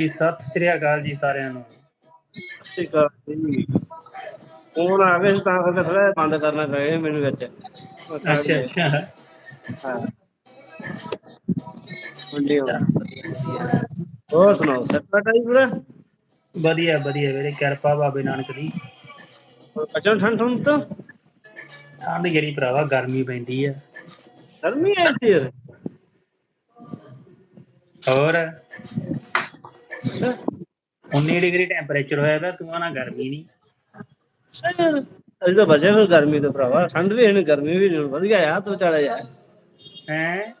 ਜੀ ਸਤਿ ਸ੍ਰੀ ਅਕਾਲ ਜੀ ਸਾਰਿਆਂ ਨੂੰ। ਸਤਿ ਜੀ। ਫੋਨ ਆ ਗਿਆ ਸੀ ਤਾਂ ਕਰਕੇ ਥੋੜਾ ਬੰਦ ਕਰਨਾ ਪਏ ਮੈਨੂੰ ਵਿੱਚ। ਅੱਛਾ। ਅੱਛਾ। ਹਾਂ। ਮੰਡੀ ਹੋ ਹੋਰ ਸੁਣਾਓ ਸੱਤਾ ਟਾਈ ਪੂਰਾ ਵਧੀਆ ਵਧੀਆ ਵੀਰੇ ਕਿਰਪਾ ਬਾਬੇ ਨਾਨਕ ਦੀ। ਅਚਨ ਠੰਡ ਠੰਡ ਤਾਂ? ਠੰਡ ਜਿਹੜੀ ਭਰਾਵਾ ਗਰਮੀ ਪੈਂਦੀ ਆ। ਗਰਮੀ ਹੈ ਫਿਰ ਹੋਰ? 19 ਡਿਗਰੀ ਟੈਂਪਰੇਚਰ ਹੋਇਆ ਪਿਆ ਤੂੰ ਆਣਾ ਗਰਮੀ ਨਹੀਂ। ਅਸੀਂ ਤਾਂ ਬਚੇ ਫਿਰ ਗਰਮੀ ਤੋਂ ਭਰਾਵਾ ਠੰਡ ਵੀ ਹੈ ਗਰਮੀ ਵੀ ਨਹੀਂ ਵਧੀਆ ਆ ਤੂੰ ਵਿਚਾਲੇ ਆ। ਹੈ?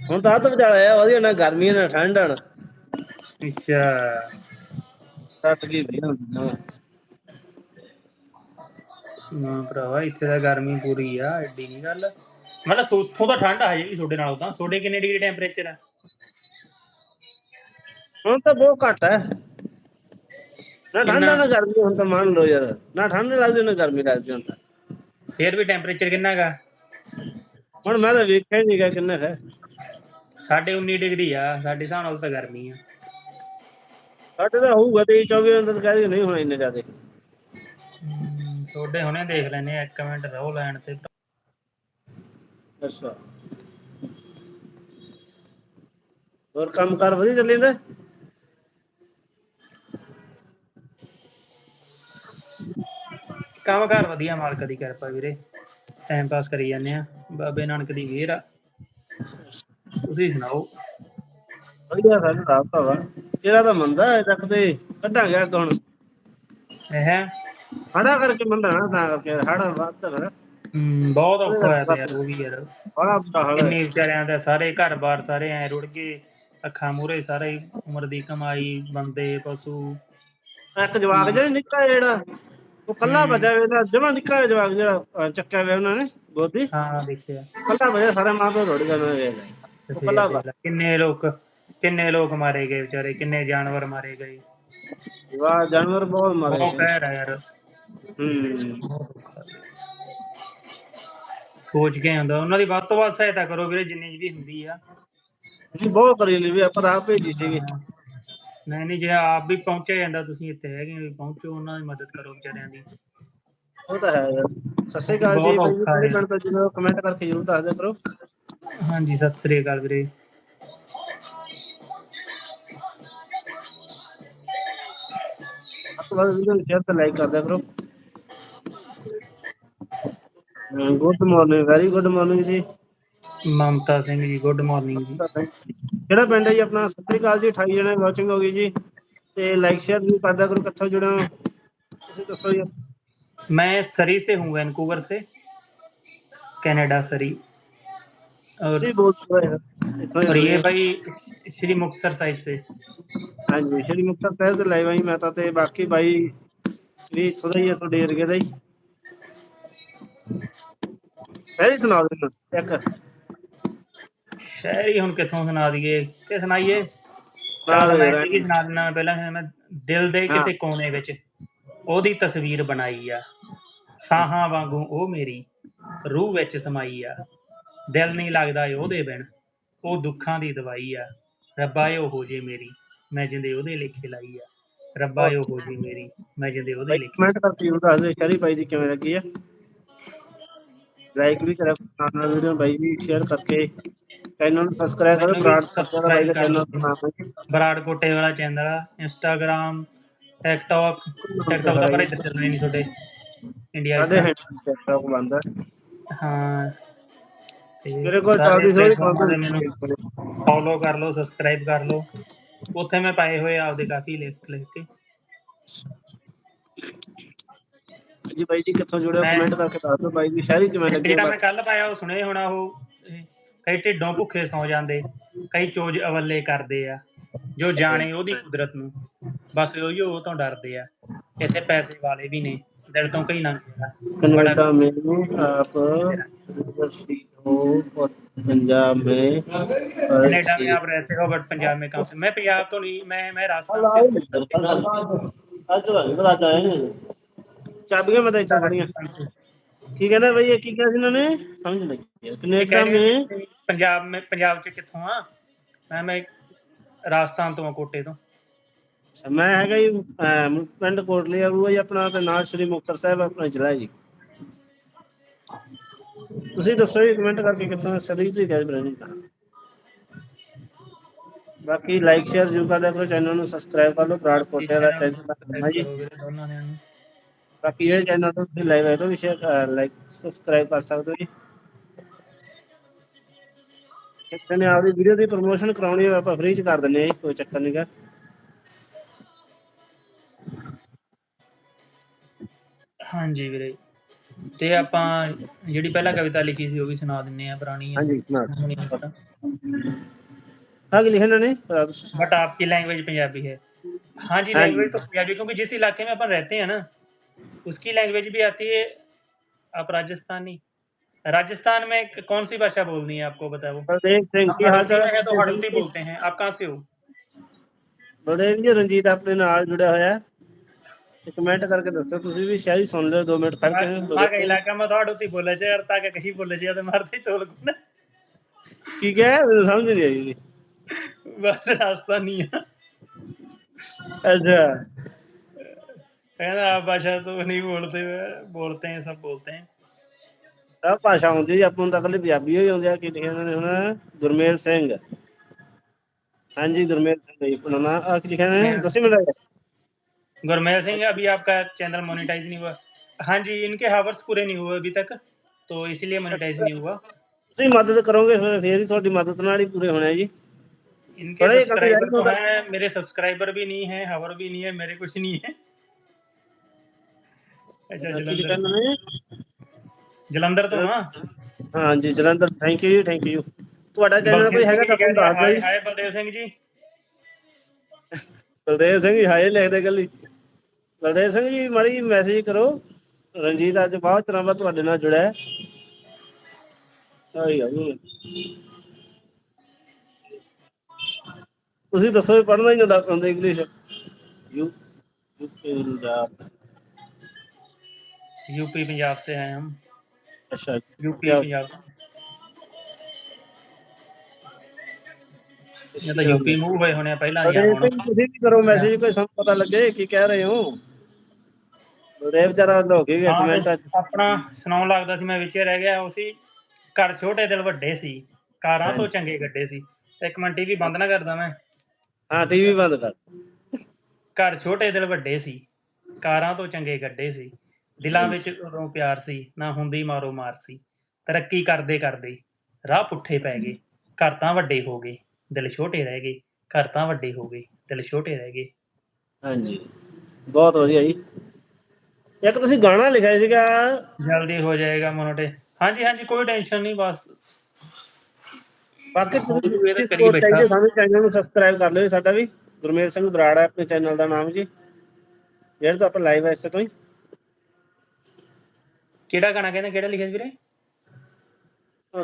ਹੁਣ ਤਾਂ ਤੂੰ ਵਿਚਾਲੇ ਆ ਵਧੀਆ ਨਾ ਗਰਮੀ ਨਾ ਠੰਡ ਹਨ ਅੱਛਾ। ਸੱਟ ਗਈ ਵੀ ਨਾ ਨਾ ਭਰਾਵਾ ਇੱਥੇ ਤਾਂ ਗਰਮੀ ਪੂਰੀ ਆ ਐਡੀ ਨਹੀਂ ਗੱਲ। ਮਤਲਬ ਉੱਥੋਂ ਤਾਂ ਠੰਡ ਆ ਜੀ ਤੁਹਾਡੇ ਨਾਲ ਤਾਂ। ਤੁਹਾਡੇ ਕਿੰਨੇ ਡਿਗਰੀ ਟੈਂਪਰੇਚਰ ਆ? ਹੁਣ ਤਾਂ ਬਹੁਤ ਘੱਟ ਹੈ ਨਾ ਠੰਡ? ਨਾ ਗਰਮੀ ਹੁਣ ਤਾਂ ਮੰਨ ਲਓ ਯਾਰ। ਨਾ ਠੰਡ ਲੱਗਦੀ ਨਾ ਗਰਮੀ ਲੱਗਦੀ ਹੁਣ ਤਾਂ। ਫੇਰ ਵੀ ਟੈਂਪਰੇਚਰ ਕਿੰਨਾ ਗਾ ਹੁਣ ਮੈਂ ਤਾਂ ਵੇਖਿਆ ਨਹੀਂ ਗਾ ਕਿੰਨਾ ਹੈ। ਸਾਡੇ 19 ਡਿਗਰੀ ਆ ਸਾਡੇ ਹਿਸਾਬ ਨਾਲ ਤਾਂ ਗਰਮੀ ਆ। ਸਾਡੇ ਤਾਂ ਹੋਊਗਾ ਤੇ 24 ਅੰਦਰ ਕਹਦੇ ਨਹੀਂ ਹੋਣਾ ਇੰਨੇ ਜ਼ਿਆਦੇ। ਤੁਹਾਡੇ ਹੁਣੇ ਦੇਖ ਲੈਨੇ ਆ ਇੱਕ ਮਿੰਟ ਰਹੋ ਲੈਣ ਤੇ। ਅੱਛਾ। ਹੋਰ ਕੰਮ ਕਾਰ ਵਧੀਆ ਚੱਲੀ ਜਾਂਦਾ? ਕੰਮ ਕਾਰ ਵਧੀਆ ਮਾਲਕ ਦੀ ਕਿਰਪਾ ਵੀਰੇ। ਟਾਈਮ ਪਾਸ ਕਰੀ ਜਾਂਦੇ ਆ। ਬਾਬੇ ਨਾਨਕ ਦੀ ਮਿਹਰ ਆ। ਤੁਸੀਂ ਸੁਣਾਓ? ਵਧੀਆ ਸਾਡਾ ਰਾਤ ਭਵਾ ਤੇਰਾ ਤਾਂ ਮੰਦਾ ਹੈ ਤੱਕ ਤੇ ਕੱਢਾਂਗੇ ਅੱਗ ਹੁਣ। ਇਹ ਹੜਾ ਕਰਕੇ ਮੰਦਾ ਨਾ ਤਾਂ ਕਰਕੇ ਹੜਾ ਵੱਧ ਹੈ ਹਮ, ਬਹੁਤ ਔਖਾ ਹੋਇਆ ਯਾਰ ਉਹ ਵੀ ਯਾਰ। ਬੜਾ ਬੁਰਾ ਹਾਲ ਹੈ ਕਿੰਨੇ ਵਿਚਾਰਿਆਂ ਦਾ ਸਾਰੇ ਘਰ-ਬਾਰ ਸਾਰੇ ਐ ਰੁੜ ਗਏ। ਅੱਖਾਂ ਮੂਰੇ ਸਾਰੇ ਉਮਰ ਦੀ ਕਮਾਈ ਬੰਦੇ ਪਸ਼ੂ। ਇੱਕ ਜਵਾਕ ਜਿਹੜਾ ਨਿੱਕਾ ਜਿਹਾ ਜਿਹੜਾ। ਉਹ ਕੱਲਾ ਬਚਿਆ ਹੋਇਆ ਜਮਾ ਨਿੱਕਾ ਜਵਾਕ ਜਿਹੜਾ ਅਹ, ਚੱਕਿਆ ਹੋਇਆ ਉਹਨਾਂ ਨੇ ਗੋਦੀ। ਹਾਂ ਦੇਖਿਆ। ਕੱਲਾ ਬਚਿਆ ਸਾਰੇ ਮਾਂ ਪਿਓ ਰੋੜ ਗਏ ਉਹਨਾਂ ਦੇ ਉਹ ਕੱਲਾ ਲੈ, ਕਿੰਨੇ ਲੋਕ ਕਿੰਨੇ ਲੋਕ ਮਾਰੇ ਗਏ ਵਿਚਾਰੇ ਕਿੰਨੇ ਜਾਨਵਰ ਮਾਰੇ ਗਏ। ਵਾਹ ਜਾਨਵਰ ਬਹੁਤ ਮਾਰੇ ਬਹੁਤ ਆ ਯਾਰ। ਹੂੰ। ਸੋਚ ਕੇ ਆਉਂਦਾ ਉਹਨਾਂ ਦੀ ਵੱਧ ਤੋਂ ਵੱਧ ਸਹਾਇਤਾ ਕਰੋ ਵੀਰੇ ਜਿੰਨੀ ਵੀ ਹੁੰਦੀ ਆ। ਜੀ ਬਹੁਤ ਕਰੀ ਲਈ ਵੀ ਆਪਾਂ ਆਪ ਭੇਜੀ ਸੀਗੀ। ਨਹੀਂ ਨਹੀਂ ਜੇ ਆਪ ਵੀ ਪਹੁੰਚਿਆ ਜਾਂਦਾ ਤੁਸੀਂ ਇੱਥੇ ਹੈਗੇ ਵੀ ਪਹੁੰਚੋ ਉਹਨਾਂ ਦੀ ਮਦਦ ਕਰੋ ਵਿਚਾਰਿਆਂ ਦੀ। ਉਹ ਤਾਂ ਹੈ। ਯਾਰ ਸਤਿ ਸ਼੍ਰੀ ਅਕਾਲ ਜੀ ਬਹੁਤ ਔਖਾ ਹੈ। ਪਿੰਡ ਤੋਂ ਜਦੋਂ ਕਮੈਂਟ ਕਰਕੇ ਜ਼ਰੂਰ ਦੱਸ ਦਿਆ ਕਰੋ। ਹਾਂਜੀ ਸਤਿ ਸ੍ਰੀ ਅਕਾਲ ਵੀਰੇ। ਉਸ ਤੋਂ ਬਾਅਦ ਵੀਡੀਓ ਨੂੰ ਸ਼ੇਅਰ ਤੇ ਲਾਈਕ ਕਰ ਦਿਆ ਕਰੋ। Good morning very good morning ਜੀ। ਮਮਤਾ ਸਿੰਘ ਜੀ ਗੁੱਡ ਮਾਰਨਿੰਗ ਜੀ ਕਿਹੜਾ ਪਿੰਡ ਹੈ ਜੀ ਆਪਣਾ ਸਤਿ ਸ਼੍ਰੀ ਅਕਾਲ ਜੀ 28 ਜਣੇ ਵਾਚਿੰਗ ਹੋ ਗਈ ਜੀ ਤੇ ਲਾਈਕ ਸ਼ੇਅਰ ਵੀ ਕਰ ਦਿਆ ਕਰੋ ਕਿੱਥੋਂ ਜੁੜੇ ਹੋ ਤੁਸੀਂ ਦੱਸੋ ਜੀ मैं सरी से हूँ वैनकूवर से कनाडा सरी और ਤੁਸੀਂ ਬੋਲ ਰਹੇ ਹੋ ਇੱਥੋਂ ਹੀ और ये ਹੋਏ। भाई श्री मुक्तसर साइड से ਹਾਂਜੀ ਸ਼੍ਰੀ ਮੁਕਤਸਰ ਸਾਹਿਬ ਤੋਂ ਲਾਈਵ ਆਈ ਮੈਂ ਤਾਂ ਤੇ ਬਾਕੀ ਬਾਈ ਵੀ ਇੱਥੋਂ ਦਾ ਹੀ ਆ ਤੁਹਾਡੇ ਏਰੀਏ ਦਾ ਹੀ ਫੇਰ ਹੀ ਸੁਣਾ ਦੇ ਮੈਨੂੰ ਇੱਕ ਸ਼ਾਇਰੀ ਹੁਣ ਕਿੱਥੋਂ ਸੁਣਾ ਦਈਏ ਕਿ ਸੁਣਾਈਏ? ਚੱਲ ਮੈਂ। ਇਹ ਸੁਣਾ ਦਿੰਦਾ ਪਹਿਲਾਂ ਮੈਂ ਦਿਲ ਦੇ ਕਿਸੇ ਕੋਨੇ ਵਿੱਚ ਉਹਦੀ ਤਸਵੀਰ ਬਣਾਈ ਆ। ਸਾਹਾਂ ਵਾਂਗੂ ਉਹ ਮੇਰੀ ਰੂਹ ਵਿੱਚ ਸਮਾਈ ਆ। ਦਿਲ ਨਹੀਂ ਲੱਗਦਾ ਉਹਦੇ ਬਿਨ ਉਹ ਦੁੱਖਾਂ ਦੀ ਦਵਾਈ ਆ। ਰੱਬਾ ਏ ਉਹ ਜੇ ਮੇਰੀ ਮੈਂ ਜਿੰਦੇ ਉਹਦੇ ਲੇਖੇ ਲਾਈ ਆ। ਰੱਬਾ ਏ ਉਹ ਜੇ ਮੇਰੀ ਮੈਂ ਜਿੰਦੇ ਉਹਦੇ ਲੇਖੇ ਕਮੈਂਟ ਕਰਕੇ ਜ਼ਰੂਰ ਦੱਸ ਦਿਓ ਸ਼ਰੀ ਬਾਈ ਦੀ ਕਿਵੇਂ ਲੱਗੀ ਆ? ਲਾਈਕ ਵੀ ਕਰੋ ਨਾਲ ਵੀਡੀਓ ਬਾਈ ਵੀ ਸ਼ੇਅਰ ਕਰਕੇ। ਚੈਨਲ ਨੂੰ ਸਬਸਕ੍ਰਾਈਬ ਕਰੋ ਬਰਾੜ subscribe ਕਰ। ਦਾ ਜੀ। ਬਰਾੜ ਕੋਟੇ ਵਾਲਾ ਚੈਨਲ ਆ ਇੰਸਟਾਗ੍ਰam ਟਿਕਟੌਕ ਟਿਕਟੌਕ ਤਾਂ ਪਰ ਇੱਧਰ ਚੱਲਣੇ ਨਹੀਂ ਤੁਹਾਡੇ ਇੰਡੀਆ ਹੈਂਡਲ ਟਿਕਟੌਕ ਬੰਦ ਹੈ। ਹਾਂ ਮੇਰੇ ਕੋਲ ਸਾਰੇ 24 platform ਤੇ ਮੈਨੂੰ ਮੈਨੂੰ ਫੋਲੋ ਕਰ ਲਓ ਸਬਸਕ੍ਰਾਈਬ ਕਰ ਲਓ। ਉੱਥੇ ਮੈਂ ਪਾਏ ਹੋਏ ਆ ਆਪਦੇ ਕਾਫੀ ਲਿਖ ਲਿਖ ਕੇ। ਜੀ ਬਾਈ ਜੀ ਕਿੱਥੋਂ ਜੁੜੇ ਹੋ ਮੈਂ- ਕਮੈਂਟ ਕਰਕੇ ਦੱਸ ਦਿਓ ਬਾਈ ਦੀ ਸ਼ਾਇਰੀ ਕਿਵੇਂ ਲੱਗੀ ਜਿਹੜਾ ਆ ਮੈਂ ਕੱਲ ਪਾਇਆ ਉਹ ਸੁਣੇ ਹੋਣਾ ਉਹ ਕਈ ਢਿੱਡੋਂ ਭੁੱਖੇ ਸੌ ਜਾਂਦੇ ਕਈ ਚੋਜ ਅਵੱਲੇ ਕਰਦੇ ਆ ਜੋ ਜਾਣੇ ਉਹਦੀ ਕੁਦਰਤ ਨੂੰ ਬਸ ਉਹੀ ਉਹ ਤੋਂ ਡਰਦੇ ਆ ਇੱਥੇ ਪੈਸੇ ਵਾਲੇ ਵੀ ਨੇ ਦਿਲ ਤੋਂ ਕਈ ਲੰਘਦੇ ਆ कनाडा में आप रसी हो और पंजाब में कनाडा में आप रहते हो बट पंजाब में कहाँ से मैं पंजाब तो नहीं मैं मैं राजस्थान से ਚਾਬੀਆਂ ਮੈਂ ਤਾਂ ਇੱਥੇ ਖੜੀਆਂ राजस्थान से ਕੀ ਕਹਿੰਦਾ ਬਈ ਇਹ ਕੀ ਕਿਹਾ ਸੀ ਇਹਨਾਂ ਨੇ ਸਮਝ ਨਹੀਂ ਲੱਗੀ ਕੈਨੇਡਾ में ਪੰਜਾਬ ਮੈਂ ਪੰਜਾਬ ਚ ਕਿੱਥੋਂ ਆ ਮੈਂ ਮੈਂ ਰਾਜਸਥਾਨ ਤੋਂ ਆ ਕੋਟੇ ਤੋਂ ਅੱਛਾ, ਮੈਂ ਹੈਗਾ ਜੀ ਅਹ, ਪਿੰਡ ਕੋਟਲੀ ਵਾਲੂ ਹੈ ਜੀ ਆਪਣਾ ਤੇ ਨਾਲ ਸ਼੍ਰੀ ਮੁਕਤਸਰ ਸਾਹਿਬ ਆਪਣਾ ਜ਼ਿਲ੍ਹਾ ਜੀ ਤੁਸੀਂ ਦੱਸੋ ਜੀ ਕਮੈਂਟ ਕਰਕੇ ਕਿੱਥੋਂ ਸਰੀ ਤੁਸੀਂ ਗਏ ਬ੍ਰਦਰ ਦਾ ਬਾਕੀ ਲਾਈਕ ਸ਼ੇਅਰ ਜ਼ਰੂਰ ਕਰਦਿਆ ਕਰੋ ਚੈਨਲ ਨੂੰ ਸਬਸਕ੍ਰਾਈਬ ਕਰ ਲਓ ਬਰਾੜ ਕੋਟਿਆ ਦਾ ਚੈਨਲ ਹੈ ਜੀ ਕਰੋ ਵੀਰੇ ਦੋਨਾਂ ਨੇ ਨੂੰ ਬਾਕੀ ਜਿਹੜੇ ਚੈਨਲ ਤੋਂ ਤੁਸੀਂ ਲਾਈਵ ਆਏ ਤੋਂ ਵੀ ਸ਼ੇਅਰ ਲਾਈਕ ਸਬਸਕ੍ਰਾਈਬ ਕਰ ਸਕਦੇ ਹੋ ਜੀ ਇੱਕ ਨੇ ਆਪਦੀ ਵੀਡੀਓ ਦੀ ਪ੍ਰੋਮੋਸ਼ਨ ਕਰਾਉਣੀ ਹੋਵੇ ਆਪਾਂ ਫ੍ਰੀ ਚ ਕਰ ਦਿੰਦੇ ਹਾਂ ਜੀ ਕੋਈ ਚੱਕਰ ਨਹੀਂਗਾ ਹਾਂਜੀ ਵੀਰੇ ਤੇ ਆਪਾਂ ਜਿਹੜੀ ਪਹਿਲਾਂ ਕਵਿਤਾ ਲਿਖੀ ਸੀ ਉਹ ਵੀ ਸੁਣਾ ਦਿੰਨੇ ਆ ਪੁਰਾਣੀ ਹਾਂਜੀ ਸੁਣਾ बट ਹਾਂ ਕੀ ਲਿਖਿਆ ਇਹਨਾਂ ਨੇ ਬਤਾ ਦਿਓ। आपकी लैंग्वेज पंजाबी है हाँ जी हाँ लैंग्वेज जी। तो पंजाबी क्योंकि जिस इलाके में अपन रहते हैं ना उसकी लैंग्वेज भी आती है आप राजस्थानी राजस्थान में क- कौन सी भाषा बोलनी है आपको बताओ ਬਲਦੇਵ ਸਿੰਘ ਕੀ ਹਾਲ ਚਾਲ है तो हड़ौती बोलते हैं आप कहाँ से हो ਬਲਦੇਵ ਜੀ ਰਣਜੀਤ ਆਪਣੇ ਨਾਲ ਜੁੜਿਆ ਹੋਇਆ ਹੈ ਤੇ ਕਮੈਂਟ ਕਰਕੇ ਦੱਸੋ ਤੁਸੀਂ ਵੀ ਸ਼ਾਇਦ ਹੀ ਸੁਣ ਲਿਓ 2 ਮਿੰਟ ਫੜ माँ का ਕੇ इलाका में तो हड़ौती बोले जाए और ताकि कहीं बोले जाए तो मारते ही तो लोग ना ਕੀ ਕਿਹਾ ਮੈਨੂੰ ਸਮਝ ਨਹੀਂ ਆਈ ਜੀ बस रास्ता नहीं है ਅੱਛਾ कहना आप भाषा तो नहीं बोलते बोलते हैं सब बोलते हैं ਸਭ ਭਾਸ਼ਾ ਆਉਂਦੀ ਜੀ ਆਪਾਂ ਨੂੰ ਤਾਂ ਇਕੱਲੇ ਪੰਜਾਬੀ ਹੀ ਆਉਂਦੀ ਆ ਕੀ ਲਿਖਿਆ ਇਹਨਾਂ ਨੇ ਹੁਣ ਗੁਰਮੇਲ ਸਿੰਘ ਹਾਂਜੀ ਗੁਰਮੇਲ ਸਿੰਘ ਜੀ ਆਪਣਾ ਨਾਮ ਆ ਕੀ ਲਿਖਿਆ ਇਹਨਾਂ ਨੇ ਦੱਸੀ ਮਿੰਟ गुरमेल सिंह अभी आपका चैनल मोनेटाइज नहीं हुआ हाँ जी इनके हावर्स पूरे नहीं हुए अभी तक तो इसलिए मोनेटाइज नहीं हुआ ਤੁਸੀਂ ਮਦਦ ਕਰੋਗੇ ਫਿਰ ਫੇਰ ਹੀ ਤੁਹਾਡੀ ਮਦਦ ਨਾਲ ਹੀ ਪੂਰੇ ਹੋਣੇ ਆ ਜੀ इनके बड़े सब्सक्राइबर कभी तो होगा। हैं मेरे सब्सक्राइबर भी नहीं है हावर भी नहीं है मेरे कुछ नहीं है ਜਲੰਧਰ ਜਲੰਧਰ ਤੋਂ ਆ ਹਾਂਜੀ Jalandhar. Thank you thank you ਤੁਹਾਡਾ ਚੈਨਲ ਕੋਈ ਹੈਗਾ ਤਾਂ ਤੁਹਾਨੂੰ ਦੱਸ ਦਿਓ ਜੀ। ਹਾਏ ਬਲਦੇਵ ਸਿੰਘ ਜੀ। ਬਲਦੇਵ ਸਿੰਘ ਜੀ ਹਾਏ ਲਿਖਦੇ ਗੱਲੀ ਬਲਦੇਵ ਸਿੰਘ ਜੀ ਮਾੜੀ ਮੈਸੇਜ ਕਰੋ। ਰਣਜੀਤ ਅੱਜ ਬਹੁਤ ਚਿਰਾਂ ਬਾਅਦ ਤੁਹਾਡੇ ਨਾਲ ਜੁੜਿਆ ਹੈ। ਆਈ ਆਈ। ਤੁਸੀਂ ਦੱਸੋ ਪੜਨਾ ਹੀ ਨਹੀਂ ਹੁੰਦਾ English U U Punjab. UP Punjab से हैं हम ਅੱਛਾ यूपी क्या- पंजाब ये तो यूपी मूव हुए होने पहला ही ਬਲਦੇਵ आना ਸਿੰਘ ਤੁਸੀਂ ਵੀ ਕਰੋ ਮੈਸੇਜ ਕੋਈ ਸਾਨੂੰ ਪਤਾ ਲੱਗੇ ਕੀ ਕਹਿ ਰਹੇ ਹੋ ਬਲਦੇਵ ਜਰਾ ਹੋ ਗਈ ਵਿੱਚ ਹਾਂ ਮਿੰਟ ਤੇ ਆਪਣਾ ਸੁਣਾਉਣ ਲੱਗਦਾ ਸੀ ਮੈਂ ਵਿੱਚੇ ਰਹਿ ਗਿਆ ਉਹ ਸੀ ਘਰ ਛੋਟੇ ਦਿਲ ਵੱਡੇ ਸੀ ਕਾਰਾਂ ਤੋਂ ਚੰਗੇ ਗੱਡੇ ਸੀ ਇੱਕ ਮਿੰਟ ਟੀਵੀ ਬੰਦ ਨਾ ਕਰਦਾ ਮੈਂ ਹਾਂ ਟੀਵੀ ਬੰਦ ਕਰ ਘਰ ਛੋਟੇ ਦਿਲ ਵੱਡੇ ਸੀ ਕਾਰਾਂ ਤੋਂ ਚੰਗੇ ਗੱਡੇ ਸੀ ਦਿਲਾਂ ਵਿੱਚ ਉਦੋਂ ਪਿਆਰ ਸੀ ਨਾ ਹੁੰਦੀ ਮਾਰੋ ਮਾਰ ਸੀ। ਤਰੱਕੀ ਕਰਦੇ ਕਰਦੇ ਰਾਹ ਪੁੱਠੇ ਪੈ ਗਏ। ਘਰ ਤਾਂ ਵੱਡੇ ਹੋ ਗਏ ਦਿਲ ਛੋਟੇ ਰਹਿ ਗਏ। ਘਰ ਤਾਂ ਵੱਡੇ ਹੋ ਗਏ ਦਿਲ ਛੋਟੇ ਰਹਿ ਗਏ। ਹਾਂਜੀ ਬਹੁਤ ਵਧੀਆ ਜੀ। ਇੱਕ ਤੁਸੀਂ ਗਾਣਾ ਲਿਖਿਆ ਸੀਗਾ। ਜਲਦੀ ਹੋ ਜਾਏਗਾ ਮੋਨੋਟੇ ਹਾਂਜੀ ਹਾਂਜੀ ਕੋਈ ਟੈਨਸ਼ਨ ਨਹੀਂ ਬਸ। ਬਾਕੀ ਵੀ ਇਹਦੇ ਕਰੀ ਤੁਸੀਂ ਬੈਠਾ। ਸਾਨੂੰ ਚੈਨਲ ਨੂੰ ਸਬਸਕ੍ਰਾਈਬ ਕਰ ਲਿਓ ਸਾਡਾ ਵੀ। ਗੁਰਮੇਲ ਸਿੰਘ ਬਰਾੜ ਹੈ ਆਪਣੇ ਚੈਨਲ ਦਾ ਨਾਮ ਜੀ। ਜਿਹੜੇ ਤੋਂ ਆਪਾਂ ਲਾਈਵ ਹੈ ਇਸੇ ਤੋਂ ਹੀ। ਕਿਹੜਾ ਗਾਣਾ ਕਹਿੰਦੇ ਕਿਹੜਾ ਲਿਖਿਆ ਸੀ ਵੀਰੇ?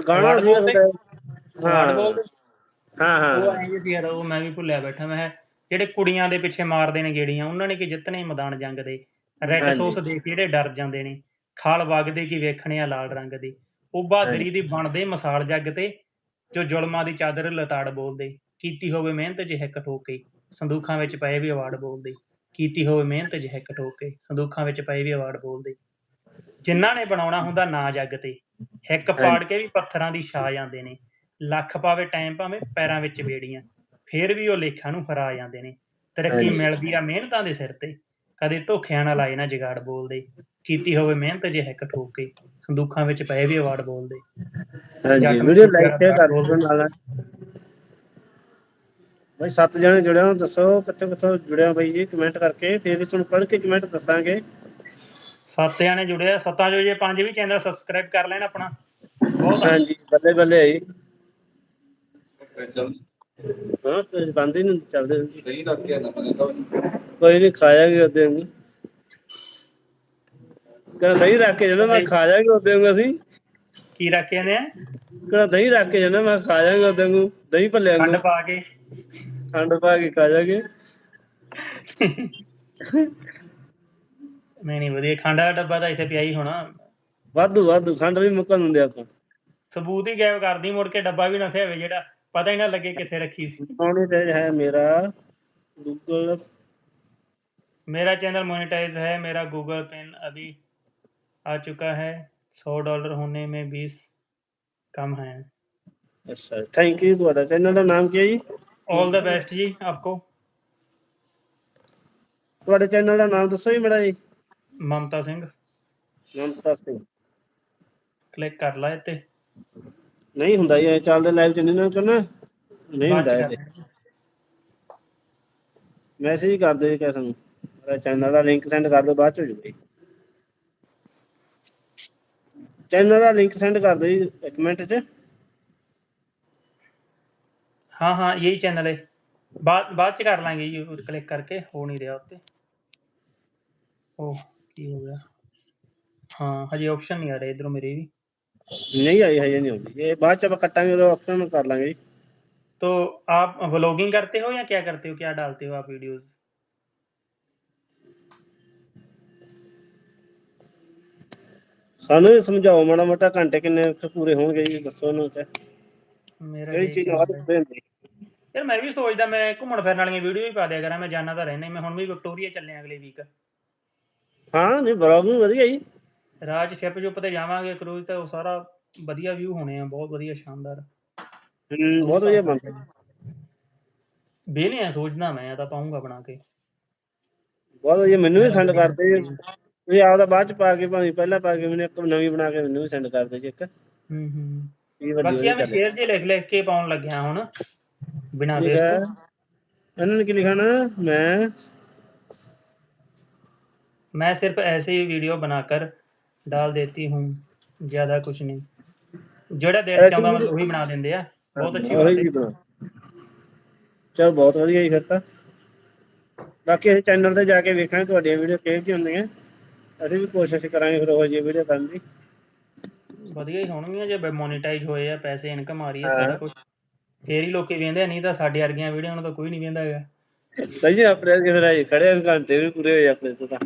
ਗਾਣਾ ਸੀ? ਹਾਂ? ਹਾਂ ਉਹ ਐਂ ਸੀ ਯਾਰ ਉਹ ਮੈਂ ਵੀ ਭੁੱਲਿਆ ਬੈਠਾ ਮੈਂ ਜਿਹੜੇ ਕੁੜੀਆਂ ਦੇ ਪਿੱਛੇ ਮਾਰਦੇ ਨੇ ਗੇੜੀਆਂ ਉਹਨਾਂ ਨੇ ਕੀ ਜਿੱਤਣੇ ਮੈਦਾਨ ਜੰਗ ਦੇ? ਰੈੱਡ। ਸੌਸ ਦੇਖ ਕੇ ਜਿਹੜੇ ਡਰ ਜਾਂਦੇ ਨੇ ਖਾਲ ਵਗਦੇ ਕੀ ਵੇਖਣੇ ਆ ਲਾਲ ਰੰਗ ਦੇ? ਉਹ ਬਹਾਦਰੀ ਦੀ ਬਣਦੇ ਮਿਸਾਲ ਜੱਗ ਤੇ ਜੋ ਜ਼ੁਲਮਾਂ ਦੀ ਚਾਦਰ ਲਤਾੜ ਬੋਲਦੇ। ਕੀਤੀ ਹੋਵੇ ਮਿਹਨਤ ਜੇ ਹਿੱਕ ਠੋਕ ਸੰਦੂਖਾਂ ਵਿੱਚ ਪਏ ਵੀ ਅਵਾਰਡ ਬੋਲਦੇ। ਕੀਤੀ ਹੋਵੇ ਮਿਹਨਤ ਜੇ ਹਿੱਕ ਠੋਕ ਸੰਦੂਖਾਂ ਵਿੱਚ ਪਏ ਵੀ ਅਵਾਰਡ ਬੋਲਦੇ। ਜਿਨ੍ਹਾਂ ਨੇ ਬਣਾਉਣਾ ਹੁੰਦਾ ਨਾ ਜੱਗ ਤੇ ਹਿੱਕ ਪਾੜ ਕੇ ਵੀ ਪੱਥਰਾਂ ਦੀ ਛਾ ਜਾਂਦੇ ਨੇ ਲੱਖ ਪਾਵੇ ਟਾਈਮ ਭਾਵੇਂ ਪੈਰਾਂ ਵਿੱਚ ਬੇੜੀਆਂ ਫੇਰ ਵੀ ਉਹ ਲੇਖਾਂ ਨੂੰ ਹਰਾ ਜਾਂਦੇ ਨੇ ਤਰੱਕੀ। ਮਿਲਦੀ ਆ ਮਿਹਨਤਾਂ ਦੇ ਸਿਰ ਤੇ ਕਦੇ ਧੋਖਿਆਂ ਨਾਲ ਆਏ ਨਾ ਜਗਾੜ ਬੋਲਦੇ ਕੀਤੀ ਹੋਵੇ ਮਿਹਨਤ ਜੇ ਹਿੱਕ ਠੋਕ ਕੇ ਸੰਦੂਖਾਂ ਵਿੱਚ ਪਏ ਵੀ ਅਵਾਰਡ ਬੋਲਦੇ। ਹਾਂਜੀ ਵੀਡੀਓ ਨੂੰ ਲਾਈਕ ਸ਼ੇਅਰ ਕਰ ਬੋਲ ਦਿਓ ਨਾਲ। ਬਈ ਸੱਤ ਜਣੇ ਜੁੜੇ ਹੋ ਦੱਸੋ ਕਿੱਥੋਂ ਕਿੱਥੋਂ ਜੁੜੇ ਹੋ ਬਈ ਜੀ ਕਮੈਂਟ ਕਰਕੇ ਫਿਰ ਵੀ ਤੁਹਾਨੂੰ ਪੜ੍ਹ ਕੇ ਕਮੈਂਟ ਦੱਸਾਂਗੇ। ਸੱਤ ਜਣੇ ਜੁੜੇ ਆ ਸੱਤਾਂ ਚੋਂ ਜੇ ਪੰਜ ਵੀ ਚੈਨਲ ਸਬਸਕ੍ਰਾਈਬ ਕਰ ਲੈਣ ਆਪਣਾ। ਬਹੁਤ। ਹਾਂਜੀ ਬੱਲੇ ਬੱਲੇ ਆਈ ਹਾਂ ਤੇ ਬੰਦ ਹੀ ਨਹੀਂ ਚੱਲਦੇ ਸਹੀ ਲੱਗ ਗਿਆ ਨਾ ਮੈਨੂੰ ਕੋਈ ਨਹੀਂ ਖਾਇਆ ਵੀ ਉਹਦੇ ਨੂੰ ਕਹਿੰਦਾ ਦਹੀਂ ਰੱਖ ਕੇ ਜਾਣਾ ਮੈਂ ਖਾ ਜਾਾਂਗੇ ਉਹਦੇ ਨੂੰ ਅਸੀਂ। ਕੀ ਰੱਖ ਕੇ ਜਾਂਦੇ ਆ? ਕਹਿੰਦਾ ਦਹੀਂ ਰੱਖ ਕੇ ਜਾਣਾ ਮੈਂ ਖਾ ਜਾਾਂਗੇ ਉਹਦੇ ਨੂੰ ਦਹੀਂ ਭੱਲਿਆਂ ਖੰਡ ਨੂੰ ਪਾ ਕੇ। ਖੰਡ ਪਾ ਕੇ ਖਾ ਜਾਾਂਗੇ ਨਹੀਂ ਨਹੀਂ ਵਧੀਆ ਖੰਡ ਦਾ ਡੱਬਾ ਤਾਂ ਇੱਥੇ ਪਿਆ ਹੀ ਹੋਣਾ ਵਾਧੂ ਵਾਧੂ ਖੰਡ ਵੀ ਮੁੱਕਣ ਹੁੰਦੇ ਆਪਾਂ ਸਬੂਤ ਹੀ ਗਾਇਬ ਕਰਦੀ ਮੁੜ ਕੇ ਡੱਬਾ ਵੀ ਨਾ ਥੇ ਹੋਵੇ ਜਿਹੜਾ ਪਤਾ ਹੀ ਨਾ ਲੱਗੇ ਕਿੱਥੇ ਰੱਖੀ ਸੀ ਪਾਉਣੀ ਤੇ ਹੈ ਮੇਰਾ ਗੂਗਲ मेरा चैनल मोनेटाइज है मेरा गूगल पिन अभी आ चुका है सौ डॉलर होने में बीस कम है ਅੱਛਾ ਥੈਂਕ ਯੂ ਤੁਹਾਡਾ ਚੈਨਲ ਦਾ ਨਾਮ ਕੀ ਹੈ ਜੀ ऑल द बेस्ट जी आपको ਤੁਹਾਡੇ ਚੈਨਲ ਦਾ ਨਾਮ ਦੱਸੋ ਜੀ ਮੇਰਾ ਜੀ ਮਮਤਾ ਸਿੰਘ। ਮਮਤਾ ਸਿੰਘ। ਕਲਿੱਕ ਕਰ ਲਾ ਇੱਥੇ। ਨਹੀਂ ਹੁੰਦਾ ਇਹ ਚੱਲਦੇ ਲਾਈਵ ਚ ਨਹੀਂ ਨਾ ਕਰਨਾ ਨਹੀਂ ਹੁੰਦਾ ਇਹ। ਮੈਸੇਜ ਕਰ ਦਿਓ ਕਿਸੇ ਨੂੰ। ਮੇਰਾ ਚੈਨਲ ਦਾ ਲਿੰਕ ਸੈਂਡ ਕਰ ਦਿਓ ਬਾਅਦ ਚ ਹੋ ਜੂਗੀ ਚੈਨਲ ਦਾ ਲਿੰਕ ਸੈਂਡ ਕਰ ਦਿਓ ਇੱਕ ਮਿੰਟ ਚ। ਹਾਂ ਹਾਂ ਇਹੀ ਚੈਨਲ ਹੈ ਬਾਅਦ ਬਾਅਦ ਚ ਕਰ ਲਾਂਗੇ ਕਲਿੱਕ ਕਰਕੇ। ਹੋ ਨਹੀਂ ਰਿਹਾ ਉੱਤੇ। ਉਹ। की हो गया हाँ हजे ऑप्शन नहीं आ रहे इधरों मेरे भी ਨਹੀਂ ਆਈ ਹਜੇ ਨਹੀਂ ਆਉਂਦੀ ਇਹ ਬਾਅਦ ਚ ਆਪਾਂ ਕੱਟਾਂਗੇ ਉਹਦਾ ਆਪਸ਼ਨ ਕਰ ਲਾਂਗੇ ਜੀ तो आप व्लॉगिंग करते हो या क्या करते हो क्या डालते हो आप वीडियोस ਸਾਨੂੰ ਵੀ ਸਮਝਾਓ ਮਾੜਾ ਮੋਟਾ ਘੰਟੇ ਕਿੰਨੇ ਕੁ ਪੂਰੇ ਹੋਣਗੇ ਜੀ ਦੱਸੋ ਉਹਨੂੰ ਕਿ मेरा ਕਿਹੜੀ यही ਚੀਜ਼ चल ਵੱਧ रहा है। ਪੂਰੇ ਹੁੰਦੀ ਯਾਰ ਮੈਂ ਵੀ ਸੋਚਦਾ ਮੈਂ ਘੁੰਮਣ ਫਿਰਨ ਵਾਲੀਆਂ ਵੀਡੀਓ ਵੀ ਪਾ ਦਿਆ ਕਰਾਂ ਮੈਂ ਜਾਣਾ ਤਾਂ ਰਹਿਣਾ ਹੀ, ਮੈਂ ਹੁਣ ਵੀ ਵਿਕਟੋਰੀਆ ਚੱਲੇ ਆਂ ਅਗਲੇ ਵੀਕ ਹਾਂ ਨਹੀਂ ਬਲੌਗਿੰਗ ਵਧੀਆ ਜੀ। ਰਾਜ ਸ਼ਿਪ ਜੁਪ ਤੇ ਜਾਵਾਂਗੇ ਕਰੂਜ਼ ਤੇ ਉਹ ਸਾਰਾ ਵਧੀਆ ਵਿਊ ਹੋਣੇ ਆ ਬਹੁਤ ਵਧੀਆ ਸ਼ਾਨਦਾਰ। ਹਮ, ਬਹੁਤ ਵਧੀਆ ਬਣਦਾ ਬੇਨੇ ਆ ਸੋਚਦਾ ਮੈਂ ਤਾਂ ਪਾਉਂਗਾ ਬਣਾ ਕੇ। ਬਹੁਤ ਵਧੀਆ ਮੈਨੂੰ ਵੀ ਸੈਂਡ ਕਰਦੇ ਜੀ। ਤੁਸੀਂ ਆਪਦਾ ਬਾਅਦ ਚ ਪਾ ਕੇ ਭਾਵੇਂ ਪਹਿਲਾਂ ਪਾ ਕੇ ਮੈਨੂੰ ਇੱਕ ਨਵੀਂ ਬਣਾ ਕੇ ਮੈਨੂੰ ਵੀ ਸੈਂਡ ਕਰ ਦਿਓ ਜੀ ਇੱਕ। ਹੂੰ ਹੂੰ। ਇਹ ਬਾਕੀ ਆ ਮੈਂ ਸ਼ੇਅਰ ਜੇ ਲਿਖ ਲਿਖ ਕੇ ਪਾਉਣ ਲੱਗਿਆ ਹੁਣ ਬਿਨਾ ਠੀਕ ਹੈ। ਵੇਸਟ ਇਹਨਾਂ ਨੇ ਕੀ ਲਿਖਣਾ ਮੈਂ मैं सिर्फ ऐसे ही वीडियो बनाकर डाल देती हूँ ज्यादा कुछ नहीं ਜਿਹੜਾ ਦੇਖ ऐसी ਚਾਹੁੰਦਾ video- ਮੈਂ ਉਹੀ ਬਣਾ ਦਿੰਦੇ ਆ ਬਹੁਤ ਅੱਛੀ ਉਹੀ ਬਾਤ ਜੀ ਹੈ ਬਣਾ ਚਲ ਬਹੁਤ ਵਧੀਆ ਜੀ ਫਿਰ ਤਾਂ ਬਾਕੀ ਅਸੀਂ ਚੈਨਲ ਤੇ ਜਾ ਕੇ ਵੇਖਾਂਗੇ ਤੁਹਾਡੀਆਂ ਵੀਡੀਓ ਕਿਹੋ ਜਿਹੀ ਹੁੰਦੀਆਂ ਅਸੀਂ ਵੀ ਕੋਸ਼ਿਸ਼ ਕਰਾਂਗੇ ਫਿਰ ਉਹ ਜਿਹੀ ਵੀਡੀਓ ਕਰਨ ਦੀ ਵਧੀਆ ਹੀ ਹੋਣਗੀਆਂ ਜੇ ਮੋਨੇਟਾਈਜ਼ ਹੋਏ ਆ ਪੈਸੇ ਇਨਕਮ ਆ ਰਹੀ ਹੈ ਹਾਂ। ਸਾਰਾ ਕੁਝ ਫੇਰ ਹੀ ਲੋਕੀ ਵੇਂਦੇ ਆ ਨਹੀਂ ਤਾਂ ਸਾਡੇ ਵਰਗੀਆਂ ਵੀਡੀਓ ਨੂੰ ਤਾਂ ਕੋਈ ਨਹੀਂ ਵੇਂਦਾ ਹੈਗਾ ਸਹੀ ਹੈ ਆਪਣੇ ਅੱਗੇ ਫਿਰ ਆਏ ਖੜੇ ਆ ਘੰਟੇ ਵੀ ਪੂਰੇ ਹੋਏ ਆਪਣੇ ਤੋਂ ਤਾਂ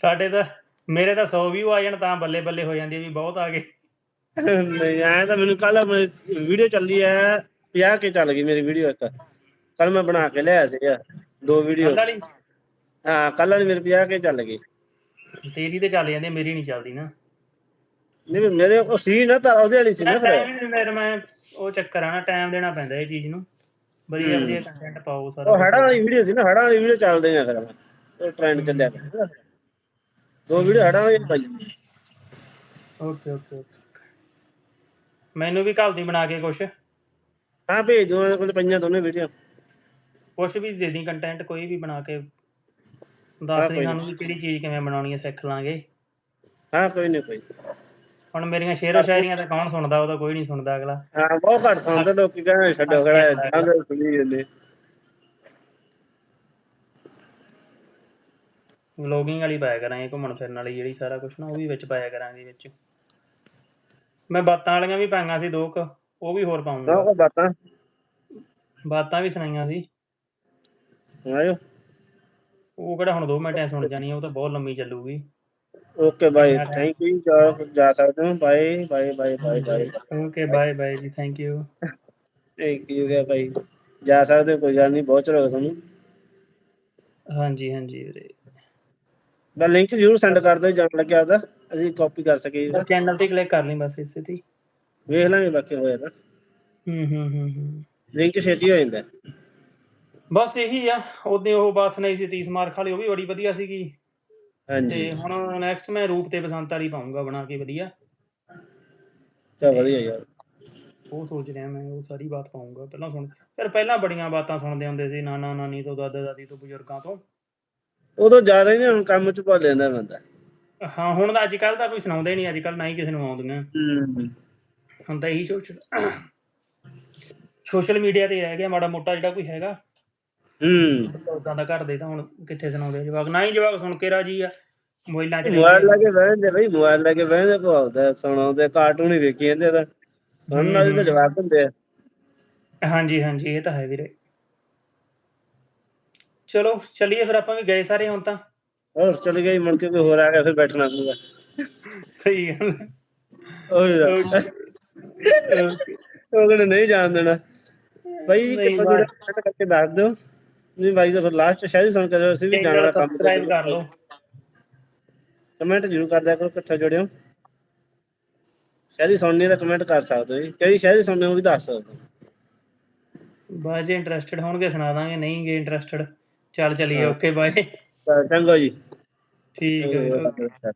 ਸਾਡੇ ਤਾਂ ਮੇਰੇ ਤਾਂ 100 ਵੀਊ ਆ ਜਾਣ ਤਾਂ ਬੱਲੇ ਬੱਲੇ ਹੋ ਜਾਂਦੀ ਹੈ ਵੀ ਬਹੁਤ ਆ ਗਏ। ਨਹੀਂ ਆਇਆ ਤਾਂ ਮੈਨੂੰ ਕੱਲ ਵੀਡੀਓ ਚੱਲੀ ਐ 50 ਕੇ ਚੱਲ ਗਈ ਮੇਰੀ ਵੀਡੀਓ ਇੱਕ। ਕੱਲ ਮੈਂ ਬਣਾ ਕੇ ਲਿਆਇਆ ਸੀਗਾ ਦੋ ਵੀਡੀਓ। ਹਾਂ ਕੱਲ ਵਾਲੀ ਮੇਰੀ 50 ਕੇ ਚੱਲ ਗਈ। ਤੇਰੀ ਤੇ ਚੱਲ ਜਾਂਦੀ ਮੇਰੀ ਨਹੀਂ ਚੱਲਦੀ ਨਾ। ਨਹੀਂ ਮੇਰੇ ਉਹ ਸੀ ਨਾ ਤਾਂ ਉਹਦੇ ਵਾਲੀ ਸੀ ਨਾ ਫਿਰ। ਦਿੰਦੇ ਮੈਂ ਉਹ ਚੱਕਰ ਆ ਨਾ ਟਾਈਮ ਦੇਣਾ ਪੈਂਦਾ ਇਹ ਚੀਜ਼ ਨੂੰ। ਵਧੀਆ। ਵਧੀਆ ਕੰਟੈਂਟ ਪਾਓ ਸਾਰਾ ਉਹ। ਹੜਾਂ ਵਾਲੀ ਵੀਡੀਓ ਸੀ ਨਾ ਹੜਾਂ ਵਾਲੀ ਵੀਡੀਓ ਚੱਲਦੇ ਆ ਫਿਰ। ਉਹ ਟ੍ਰੈਂਡ ਚੱਲਿਆ ਕਰਦਾ। ਦੋ ਵੀਡੀਓ ਹੜਾਂ ਵਾਲੀ ਪਾਈ ਓਕੇ ਓਕੇ ਓਕੇ। ਮੈਨੂੰ ਵੀ ਘੱਲ ਦੀ ਬਣਾ ਕੇ ਕੁਛ। ਭੇਜ ਦੋ ਉਹਦੇ ਕੋਲ ਪਈਆਂ ਦੋਨੇ ਵੀਡੀਓ। ਕੁਛ ਵੀ ਦੇ ਦੀ ਕੰਟੈਂਟ ਕੋਈ ਵੀ ਬਣਾ ਕੇ। ਹਾਂ, ਦੱਸ ਦੇ ਕੋਈ ਸਾਨੂੰ ਵੀ ਕਿਹੜੀ ਚੀਜ਼ ਕਿਵੇਂ ਬਣਾਉਣੀ ਹੈ ਸਿੱਖ ਲਾਂਗੇ। ਹਾਂ ਕੋਈ ਨਹੀਂ ਕੋਈ ਹੁਣ ਮੇਰੀਆਂ ਸ਼ੇਰੋ ਸ਼ਾਇਰੀਆਂ ਤਾਂ ਕੌਣ ਸੁਣਦਾ ਉਹਦਾ ਕੋਈ ਨਹੀਂ ਸੁਣਦਾ ਅਗਲਾ। ਹਾਂ ਬਹੁਤ ਘੱਟ ਸੁਣਦੇ ਲੋਕੀ ਕਹਿੰਦੇ ਛੱਡੋ ਖੜਾ ਜਾਂਦੇ ਸੁਣੀ ਜਾਂਦੇ। ਵਲੋਗਿੰਗ ਵਾਲੀ ਪਾਇਆ ਕਰਾਂਗੇ ਘੁੰਮਣ ਫਿਰਨ ਵਾਲੀ ਜਿਹੜੀ ਸਾਰਾ ਕੁਝ ਨਾ ਉਹ ਵੀ ਵਿੱਚ ਪਾਇਆ ਕਰਾਂਗੇ ਵਿੱਚ। ਮੈਂ ਬਾਤਾਂ ਵਾਲੀਆਂ ਵੀ ਪਾਈਆਂ ਸੀ ਦੋ ਕੁ ਉਹ ਵੀ ਹੋਰ ਪਾਉਂਗਾ। ਉਹ ਬਾਤਾਂ? ਬਾਤਾਂ ਵੀ ਸੁਣਾਈਆਂ ਸੀ। ਸੁਣਾਇਓ। ਉਹ ਕਿਹੜਾ ਹੁਣ 2 ਮਿੰਟਾਂ ਸੁਣ ਜਾਣੀ ਉਹ ਤਾਂ ਬਹੁਤ ਲੰਮੀ ਚੱਲੂਗੀ। ਓਕੇ ਬਾਈ ਥੈਂਕ ਯੂ ਜਾ ਜਾ ਸਕਦੇ ਹੋ? Bye bye bye bye bye okay bye bye ਜੀ ਥੈਂਕ ਯੂ ਥੈਂਕ ਯੂ ਗਿਆ ਭਾਈ ਜਾ ਸਕਦੇ ਕੋਈ ਗੱਲ ਨਹੀਂ ਬਹੁਤ ਚਲੋ ਤੁਹਾਨੂੰ। ਹਾਂਜੀ ਹਾਂਜੀ ਵੀਰੇ। ਦਾ ਲਿੰਕ ਜ਼ਰੂਰ ਸੈਂਡ ਕਰ ਦਿਓ ਜਾਣ ਲੱਗਿਆ ਉਹਦਾ ਅਸੀਂ ਕਾਪੀ ਕਰ ਸਕੀਏ ਚੈਨਲ ਤੇ ਕਲਿੱਕ ਕਰ ਲਈ ਬਸ ਇਸੇ ਤੇ। ਵੇਖ ਲਾਂਗੇ ਬਾਕੀ ਹੋਇਆ ਤਾਂ। ਹੂੰ ਹੂੰ ਹੂੰ ਲਿੰਕ ਛੇਤੀ ਹੋ ਜਾਂਦਾ। ਬਸ ਇਹੀ ਆ ਉਹਦੇ ਉਹ ਬਾਤ ਨਹੀਂ ਸੀ 30 ਮਾਰਕ ਵਾਲੀ ਉਹ ਵੀ ਬੜੀ ਵਧੀਆ ਸੀਗੀ। ਹਾਂਜੀ। ਤੇ ਹੁਣ ਨੈਕਸਟ ਮੈਂ ਰੂਪ ਤੇ ਬਸੰਤ ਵਾਲੀ ਪਾਉਂਗਾ ਬਣਾ ਕੇ ਵਧੀਆ। ਚਲ ਵਧੀਆ ਯਾਰ। ਉਹ ਸੋਚ ਰਿਹਾ ਮੈਂ ਉਹ ਸਾਰੀ ਬਾਤ ਪਾਉਂਗਾ ਪਹਿਲਾਂ ਸੁਣ ਯਾਰ ਪਹਿਲਾਂ ਬੜੀਆਂ ਬਾਤਾਂ ਸੁਣਦੇ ਹੁੰਦੇ ਸੀ ਨਾਨਾ ਨਾਨੀ ਤੋਂ ਦਾਦਾ ਦਾਦੀ ਤੋਂ ਬਜ਼ੁਰਗਾਂ ਤੋਂ। ਉਦੋਂ ਜ਼ਿਆਦਾ ਹੀ ਨਹੀਂ ਹੁਣ ਕੰਮ ਚ ਭੁੱਲ ਜਾਂਦਾ ਬੰਦਾ। ਹਾਂ ਹੁਣ ਤਾਂ ਅੱਜ ਕੱਲ ਤਾਂ ਕੋਈ ਸੁਣਾਉਂਦਾ ਹੀ ਨਹੀਂ ਅੱਜ ਕੱਲ ਨਾ ਹੀ ਕਿਸੇ ਨੂੰ ਆਉਂਦੀਆਂ। ਹੂੰ। ਹੁਣ ਤਾਂ ਇਹੀ ਸੋਸ਼ਲ ਸੋਸ਼ਲ ਮੀਡੀਆ ਤੇ ਹੀ ਰਹਿ ਗਿਆ ਮਾੜਾ ਮੋਟਾ ਜਿਹੜਾ ਕੋਈ ਹੈਗਾ। ਹੂੰ। ਉਦਾਂ ਦਾ ਘਰ ਦੇ ਤਾਂ ਹੁਣ ਕਿੱਥੇ ਸੁਣਾਉਂਦੇ ਜਵਾਕ? ਨਾ ਹੀ ਜਵਾਕ ਸੁਣ ਕੇ ਰਾਜੀ ਆ ਮੋਬਾਈਲਾਂ 'ਚ ਮੋਬਾਈਲ ਲੈ ਕੇ ਬਹਿੰਦੇ ਬਈ ਮੋਬਾਈਲ ਲੈ ਕੇ ਬਹਿੰਦੇ ਕੋ ਆਉਂਦਾ ਸੁਣਾਉਂਦੇ ਕਾਰਟੂਨ ਹੀ ਵੇਖੀ ਜਾਂਦੇ ਤਾਂ। ਸੁਣਨ ਵਾਲੇ ਤਾਂ ਜਵਾਬ ਹੁੰਦੇ ਆ। ਹਾਂਜੀ ਹਾਂਜੀ ਇਹ ਤਾਂ ਹੈ ਵੀਰੇ। ਚਲੋ ਚੱਲੀਏ ਫਿਰ ਆਪਾਂ ਵੀ ਗਏ ਸਾਰੇ ਹੁਣ ਤਾਂ। ਹੋਰ ਚਲ ਗਈ ਮੁੜ ਕੇ ਕੋਈ ਹੋਰ ਆ ਗਿਆ ਫਿਰ ਬੈਠਣਾ ਪਊਗਾ ਸਹੀ ਗੱਲ ਹੈ। ਉਹ ਕਹਿੰਦੇ ਨਹੀਂ ਜਾਣ ਦੇਣਾ। ਨਹੀਂ, ਇੱਕ ਵਾਰ ਸੈੱਟ ਕਰਕੇ ਦੱਸ ਦਿਓ। ਨਹੀਂ ਬਾਈ ਦਾ ਫਿਰ ਲਾਸਟ ਸ਼ਾਇਰੀ ਸੁਣ ਕੇ ਅਸੀਂ ਵੀ ਜਾਣ ਕੰਮ ਸਬਸਕ੍ਰਾਈਬ ਕਰ ਲਓ। ਕਮੈਂਟ ਜ਼ਰੂਰ ਕਰ ਦਿਆ ਕਰੋ ਕਿੱਥੇ ਜੁੜਿਓ। ਸ਼ਾਇਰੀ ਸੁਣਨੀ ਤਾਂ ਕਮੈਂਟ ਕਰ ਸਕਦੇ ਹੋ ਜੀ। ਕਿਹੜੀ ਸ਼ਾਇਰੀ ਸੁਣਨੀ ਉਹ ਵੀ ਦੱਸ ਸਕਦੇ ਹੋ। ਬਾਅਦ ਜੇ ਇੰਟਰਸਟਿਡ ਹੋਣਗੇ ਸੁਣਾ ਦਾਂਗੇ ਨਹੀਂ ਗੇ ਇੰਟਰਸਟਿਡ ਚੱਲ ਚਲੀਏ। ਓਕੇ ਬਾਏ ਚੰਗਾ ਜੀ ਠੀਕ ਹੈ okay।